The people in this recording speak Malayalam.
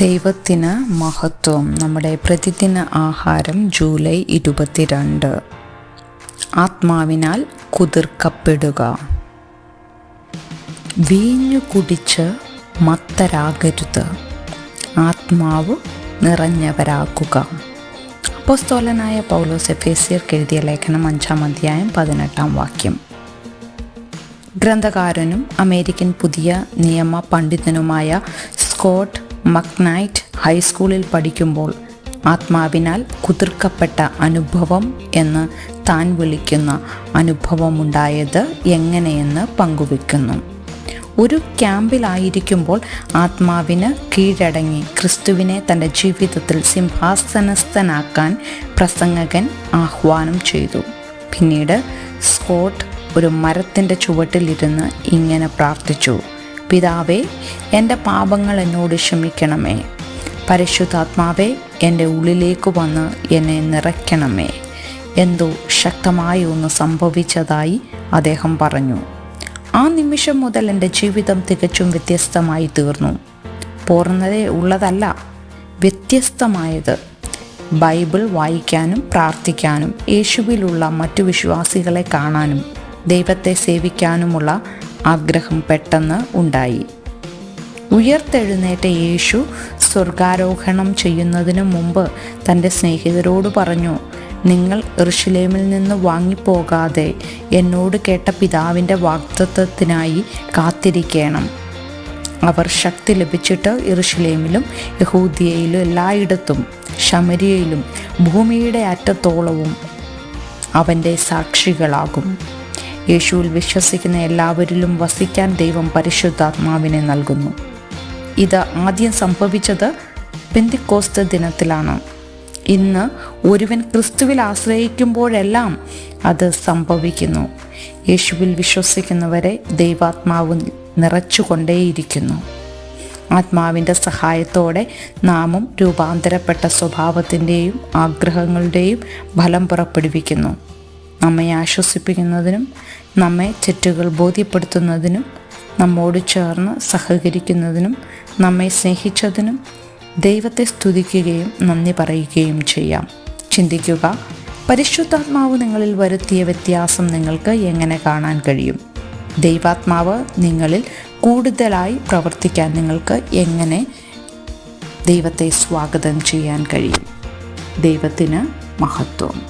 ദൈവത്തിന് മഹത്വം. നമ്മുടെ പ്രതിദിന ആഹാരം ജൂലൈ ഇരുപത്തിരണ്ട്. ആത്മാവിനാൽ കുതിർക്കപ്പെടുക. വീഞ്ഞു കുടിച്ച് മത്തരാകരുത്. ആത്മാവ് നിറഞ്ഞവരാക്കുക. അപ്പോസ്തോലനായ പൗലോസ് എഫേസിയർക്ക് എഴുതിയ ലേഖനം അഞ്ചാം അധ്യായം പതിനെട്ടാം വാക്യം. ഗ്രന്ഥകാരനും അമേരിക്കൻ പുതിയ നിയമ പണ്ഡിതനുമായ സ്കോട്ട് മക്നൈറ്റ് ഹൈസ്കൂളിൽ പഠിക്കുമ്പോൾ ആത്മാവിനാൽ കുതിർക്കപ്പെട്ട അനുഭവം എന്ന് താൻ വിളിക്കുന്ന അനുഭവമുണ്ടായത് എങ്ങനെയെന്ന് പങ്കുവെക്കുന്നു. ഒരു ക്യാമ്പിലായിരിക്കുമ്പോൾ ആത്മാവിന് കീഴടങ്ങി ക്രിസ്തുവിനെ തന്റെ ജീവിതത്തിൽ സിംഹാസനസ്ഥനാക്കാൻ പ്രസംഗകൻ ആഹ്വാനം ചെയ്തു. പിന്നീട് സ്കോട്ട് ഒരു മരത്തിന്റെ ചുവട്ടിലിരുന്ന് ഇങ്ങനെ പ്രാർത്ഥിച്ചു. പിതാവേ എന്റെ പാപങ്ങൾ എന്നോട് ക്ഷമിക്കണമേ. പരിശുദ്ധാത്മാവേ എന്റെ ഉള്ളിലേക്ക് വന്ന് എന്നെ നിറയ്ക്കണമേ. എന്തോ ശക്തമായി ഒന്ന് സംഭവിച്ചതായി അദ്ദേഹം പറഞ്ഞു. ആ നിമിഷം മുതൽ എന്റെ ജീവിതം തികച്ചും വ്യത്യസ്തമായി തീർന്നു. പൂർണതയെ ഉള്ളതല്ല വ്യത്യസ്തമായത്. ബൈബിൾ വായിക്കാനും പ്രാർത്ഥിക്കാനും യേശുവിലുള്ള മറ്റു വിശ്വാസികളെ കാണാനും ദൈവത്തെ സേവിക്കാനുമുള്ള ആഗ്രഹം പെട്ടെന്ന് ഉണ്ടായി. ഉയർത്തെഴുന്നേറ്റ യേശു സ്വർഗാരോഹണം ചെയ്യുന്നതിനു മുമ്പ് തന്റെ സ്നേഹിതരോട് പറഞ്ഞു നിങ്ങൾ ഋഷിലേമിൽ നിന്ന് വാങ്ങിപ്പോകാതെ എന്നോട് കേട്ട പിതാവിന്റെ വാഗ്ദത്വത്തിനായി കാത്തിരിക്കണം. അവർ ശക്തി ലഭിച്ചിട്ട് ഇറുഷലേമിലും യഹൂദിയയിലും എല്ലായിടത്തും ശമരിയയിലും ഭൂമിയുടെ അറ്റത്തോളവും അവന്റെ സാക്ഷികളാകും. യേശുവിൽ വിശ്വസിക്കുന്ന എല്ലാവരിലും വസിക്കാൻ ദൈവം പരിശുദ്ധാത്മാവിനെ നൽകുന്നു. ഇത് ആദ്യം സംഭവിച്ചത് പെന്തിക്കോസ്ത ദിനത്തിലാണ്. ഇന്ന് ഒരുവൻ ക്രിസ്തുവിൽ ആശ്രയിക്കുമ്പോഴെല്ലാം അത് സംഭവിക്കുന്നു. യേശുവിൽ വിശ്വസിക്കുന്നവരെ ദൈവാത്മാവ് നിറച്ചുകൊണ്ടേയിരിക്കുന്നു. ആത്മാവിന്റെ സഹായത്തോടെ നാമും രൂപാന്തരപ്പെട്ട സ്വഭാവത്തിന്റെയും ആഗ്രഹങ്ങളുടെയും ഫലം പുറപ്പെടുവിക്കുന്നു. നമ്മെ ആശ്വസിപ്പിക്കുന്നതിനും നമ്മെ തെറ്റുകൾ ബോധ്യപ്പെടുത്തുന്നതിനും നമ്മോട് ചേർന്ന് സഹകരിക്കുന്നതിനും നമ്മെ സ്നേഹിച്ചതിനും ദൈവത്തെ സ്തുതിക്കുകയും നന്ദി പറയുകയും ചെയ്യാം. ചിന്തിക്കുക പരിശുദ്ധാത്മാവ് നിങ്ങളിൽ വരുത്തിയ വ്യത്യാസം നിങ്ങൾക്ക് എങ്ങനെ കാണാൻ കഴിയും? ദൈവാത്മാവ് നിങ്ങളിൽ കൂടുതലായി പ്രവർത്തിക്കാൻ നിങ്ങൾക്ക് എങ്ങനെ ദൈവത്തെ സ്വാഗതം ചെയ്യാൻ കഴിയും? ദൈവത്തിന് മഹത്വം.